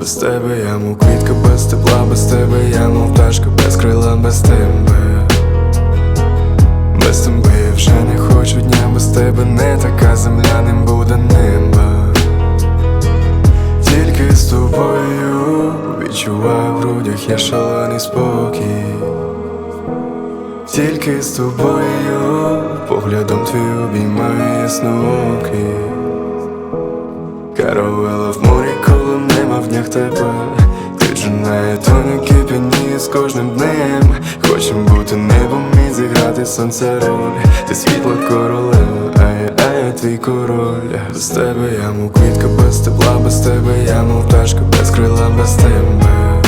без тебе я муквітка без тепла, без тебе, я мов пташка, без крила, без тебе. Без тебе я вже не хочу дня без тебе, не така земля, ним буде небо. Тільки з тобою відчуваю в грудях я шалений спокій. Тільки з тобою поглядом твій обіймає ясноокий тебе. Ти джунає, то не кипяніє з кожним днем. Хочем бути небом і зіграти сонце роль. Ти світла королева, а я, а я твій король. Без тебе я мов квітка, без тепла, без тебе я мов пташка, без крила, без тебе.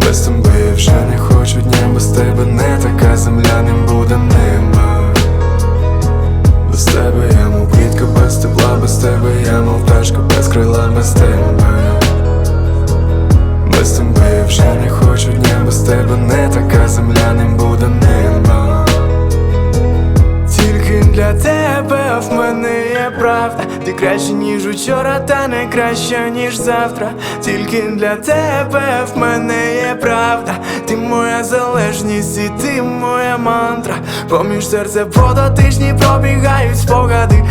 Без тебе я вже не хочу дня, без тебе не така земля, ним буде я мов пташка, без крила, без тебе. Без тебе вже не хочу дня, без тебе не така земля, ним буде нема Тільки для тебе в мене є правда. Ти краще, ніж учора, та не краще, ніж завтра. Тільки для тебе в мене є правда. Ти моя залежність і ти моя мантра. Поміж серце вода тижні пробігають спогади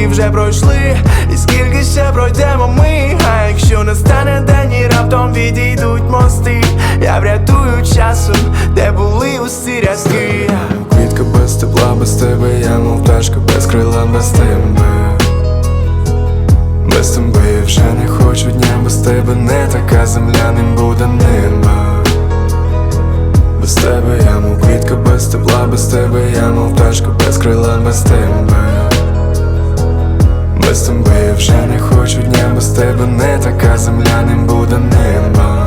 Скільки вже пройшли, і скільки ще пройдемо ми? А якщо настане день і раптом відійдуть мости Я врятую часом, де були усі рязки Квітка без тепла, без тебе, я мов пташка, без крила, без тебе. Без тебе я вже не хочу дня, без тебе не така земля, ним буде небо. Без тебе я мов квітка, без тепла, без тебе я мов пташка, без крила, без тебе Без тебе вже не хочу дня, без тебе не така земля, не буде небо